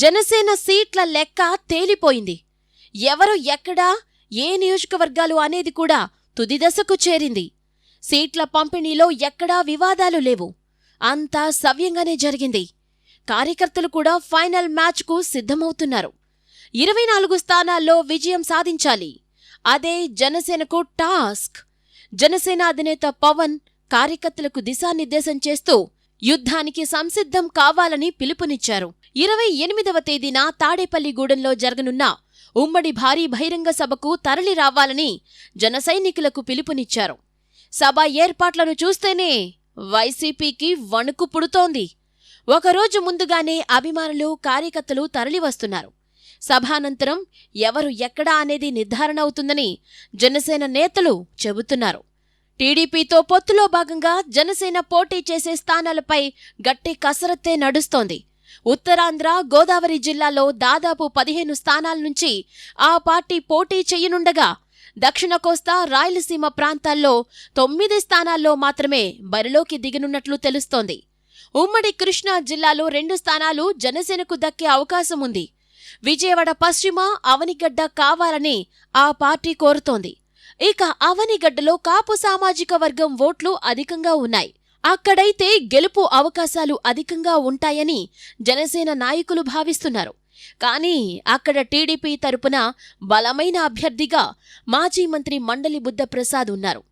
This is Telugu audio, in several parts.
జనసేన సీట్ల లెక్క తేలిపోయింది. ఎవరు ఎక్కడా ఏ నియోజకవర్గాలు అనేది కూడా తుది దశకు చేరింది. సీట్ల పంపిణీలో ఎక్కడా వివాదాలు లేవు. అంతా సవ్యంగానే జరిగింది. కార్యకర్తలు కూడా ఫైనల్ మ్యాచ్కు సిద్ధమవుతున్నారు. ఇరవై నాలుగు స్థానాల్లో విజయం సాధించాలి. అదే జనసేనకు టాస్క్. జనసేన అధినేత పవన్ కార్యకర్తలకు దిశానిర్దేశం చేస్తూ యుద్ధానికి సంసిద్ధం కావాలని పిలుపునిచ్చారు. ఇరవై ఎనిమిదవ తేదీన తాడేపల్లిగూడెంలో జరగనున్న ఉమ్మడి భారీ బహిరంగ సభకు తరలి రావాలని జనసైనికులకు పిలుపునిచ్చారు. సభ ఏర్పాట్లను చూస్తేనే వైసీపీకి వణుకు పుడుతోంది. ఒకరోజు ముందుగానే అభిమానులు కార్యకర్తలు తరలివస్తున్నారు సభానంతరం ఎవరు ఎక్కడా అనేది నిర్ధారణ అవుతుందని జనసేన నేతలు చెబుతున్నారు. టీడీపీతో పొత్తులో భాగంగా జనసేన పోటీ చేసే స్థానాలపై గట్టి కసరత్తే నడుస్తోంది. ఉత్తరాంధ్ర గోదావరి జిల్లాలో దాదాపు పదిహేను స్థానాల నుంచి ఆ పార్టీ పోటీ చేయనుండగా దక్షిణ కోస్తా రాయలసీమ ప్రాంతాల్లో తొమ్మిది స్థానాల్లో మాత్రమే బరిలోకి దిగనున్నట్లు తెలుస్తోంది. ఉమ్మడి కృష్ణా జిల్లాలో రెండు స్థానాలు జనసేనకు దక్కే అవకాశం ఉంది. విజయవాడ పశ్చిమ అవనిగడ్డ కావాలని ఆ పార్టీ కోరుతోంది. ఇక అవనిగడ్డలో కాపు సామాజిక వర్గం ఓట్లు అధికంగా ఉన్నాయి. అక్కడైతే గెలుపు అవకాశాలు అధికంగా ఉంటాయని జనసేన నాయకులు భావిస్తున్నారు. కానీ అక్కడ టీడీపీ తరపున బలమైన అభ్యర్థిగా మాజీ మంత్రి మండలి బుద్ధప్రసాద్ ఉన్నారు.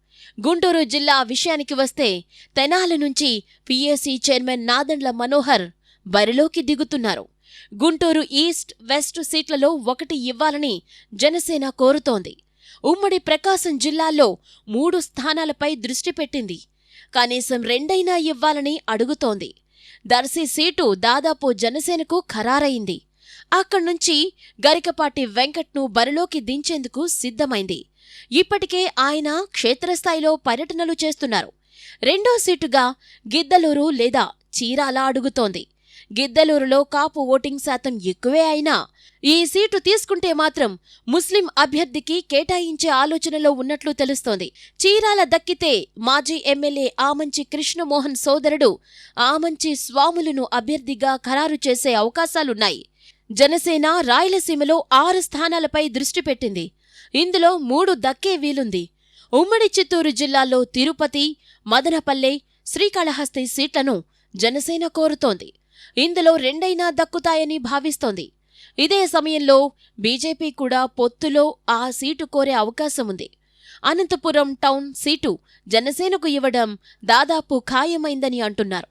గుంటూరు జిల్లా విషయానికి వస్తే తెనాలి నుంచి పిఎస్సీ చైర్మన్ నాదండ్ల మనోహర్ బరిలోకి దిగుతున్నారు. గుంటూరు ఈస్ట్ వెస్ట్ సీట్లలో ఒకటి ఇవ్వాలని జనసేన కోరుతోంది. ఉమ్మడి ప్రకాశం జిల్లాలో మూడు స్థానాలపై దృష్టి పెట్టింది. కనీసం రెండైనా ఇవ్వాలని అడుగుతోంది. దర్శి సీటు దాదాపు జనసేనకు ఖరారయింది అక్కడ్నుంచి గరికపాటి వెంకట్ను బరిలోకి దించేందుకు సిద్ధమైంది. ఇప్పటికే ఆయన క్షేత్రస్థాయిలో పర్యటనలు చేస్తున్నారు. రెండో సీటుగా గిద్దలూరు లేదా చీరాల అడుగుతోంది. గిద్దలూరులో కాపు ఓటింగ్ శాతం ఎక్కువే అయినా ఈ సీటు తీసుకుంటే మాత్రం ముస్లిం అభ్యర్థికి కేటాయించే ఆలోచనలో ఉన్నట్లు తెలుస్తోంది. చీరాల దక్కితే మాజీ ఎమ్మెల్యే ఆమంచి కృష్ణమోహన్ సోదరుడు ఆమంచి స్వాములను అభ్యర్థిగా ఖరారు చేసే అవకాశాలున్నాయి. జనసేన రాయలసీమలో ఆరు స్థానాలపై దృష్టి పెట్టింది. ఇందులో మూడు దక్కే వీలుంది. ఉమ్మడి చిత్తూరు జిల్లాలో తిరుపతి మదనపల్లె శ్రీకాళహస్తి సీట్లను జనసేన కోరుతోంది. ఇందులో రెండైనా దక్కుతాయని భావిస్తోంది. ఇదే సమయంలో బీజేపీ కూడా పొత్తులో ఆ సీటు కోరే అవకాశం ఉంది. అనంతపురం టౌన్ సీటు జనసేనకు ఇవ్వడం దాదాపు ఖాయమైందని అంటున్నారు.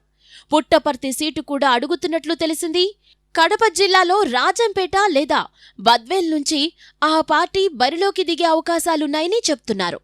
పుట్టపర్తి సీటు కూడా అడుగుతున్నట్లు తెలిసింది. కడప జిల్లాలో రాజంపేట లేదా బద్వేల్ నుంచి ఆ పార్టీ బరిలోకి దిగే అవకాశాలున్నాయని చెప్తున్నారు.